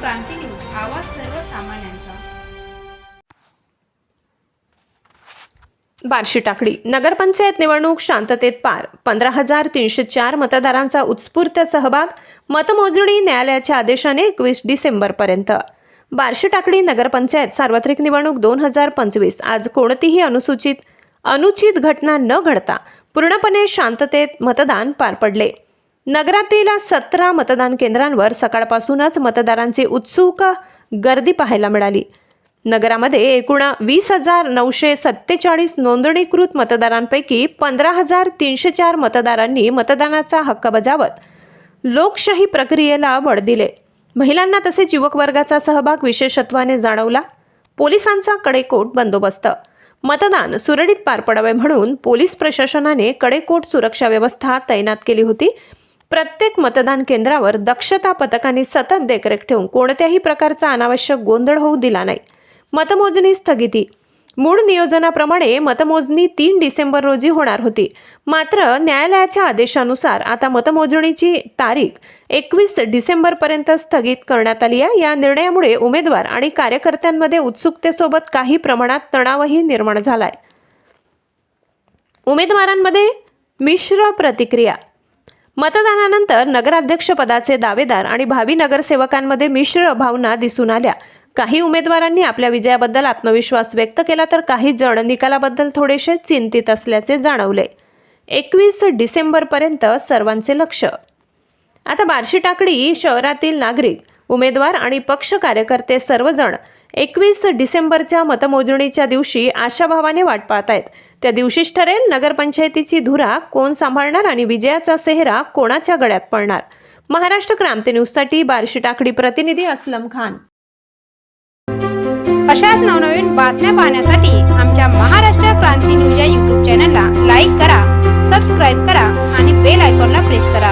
क्रांती news आवाज सर्वसामान्यांचा. बार्शी टाकडी नगरपंचायत निवडणूक शांततेत पार. पंधरा हजार तीनशे चार मतदारांचा उत्स्फूर्त सहभाग मतमोजणी न्यायालयाच्या आदेशाने एकवीस डिसेंबरपर्यंत. बार्शी टाकडी नगरपंचायत सार्वत्रिक निवडणूक दोन हजार पंचवीस. आज कोणतीही अनुसूचित अनुचित घटना न घडता पूर्णपणे शांततेत मतदान पार पडले. नगरातील सतरा मतदान केंद्रांवर सकाळपासूनच मतदारांची उत्सुक गर्दी पाहायला मिळाली. नगरामध्ये एकूण वीस हजार नऊशे सत्तेचाळीस नोंदणीकृत मतदारांपैकी पंधरा हजार तीनशे चार मतदारांनी मतदानाचा हक्क बजावत लोकशाही प्रक्रियेला बळ दिले. महिलांना तसेच युवक वर्गाचा सहभाग विशेषत्वाने जाणवला. पोलिसांचा कडेकोट बंदोबस्त. मतदान सुरळीत पार पडावे म्हणून पोलीस प्रशासनाने कडेकोट सुरक्षा व्यवस्था तैनात केली होती. प्रत्येक मतदान केंद्रावर दक्षता पथकांनी सतत देखरेख ठेवून कोणत्याही प्रकारचा अनावश्यक गोंधळ होऊ दिला नाही. मतमोजणी स्थगिती. मूळ नियोजनाप्रमाणे मतमोजणी तीन डिसेंबर रोजी होणार होती. मात्र न्यायालयाच्या आदेशानुसार आता मतमोजणीची तारीख एकवीस डिसेंबरपर्यंत स्थगित करण्यात आली आहे. या निर्णयामुळे उमेदवार आणि कार्यकर्त्यांमध्ये उत्सुकतेसोबत काही प्रमाणात तणावही निर्माण झालाय. उमेदवारांमध्ये मिश्र प्रतिक्रिया. मतदानानंतर नगराध्यक्षपदाचे दावेदार आणि भावी नगरसेवकांमध्ये मिश्र भावना दिसून आल्या. काही उमेदवारांनी आपल्या विजयाबद्दल आत्मविश्वास व्यक्त केला तर काही जण निकालाबद्दल थोडेसे चिंतित असल्याचे जाणवले. एकवीस डिसेंबरपर्यंत सर्वांचे लक्ष. आता बार्शी टाकडी शहरातील नागरिक उमेदवार आणि पक्ष कार्यकर्ते सर्वजण एकवीस डिसेंबरच्या मतमोजणीच्या दिवशी आशाभावाने वाट पाहत आहेत. त्या दिवशीच ठरेल नगरपंचायतीची धुरा कोण सांभाळणार आणि विजयाचा सेहरा कोणाच्या गळ्यात पडणार? महाराष्ट्र क्रांती न्यूजसाठी बारशी टाकडी प्रतिनिधी असलम खान. अशाच नवनवीन बातम्या पाहण्यासाठी आमच्या महाराष्ट्र क्रांती न्यूज या युट्यूब चॅनलला लाईक करा सबस्क्राईब करा आणि बेल आयकॉनला प्रेस करा.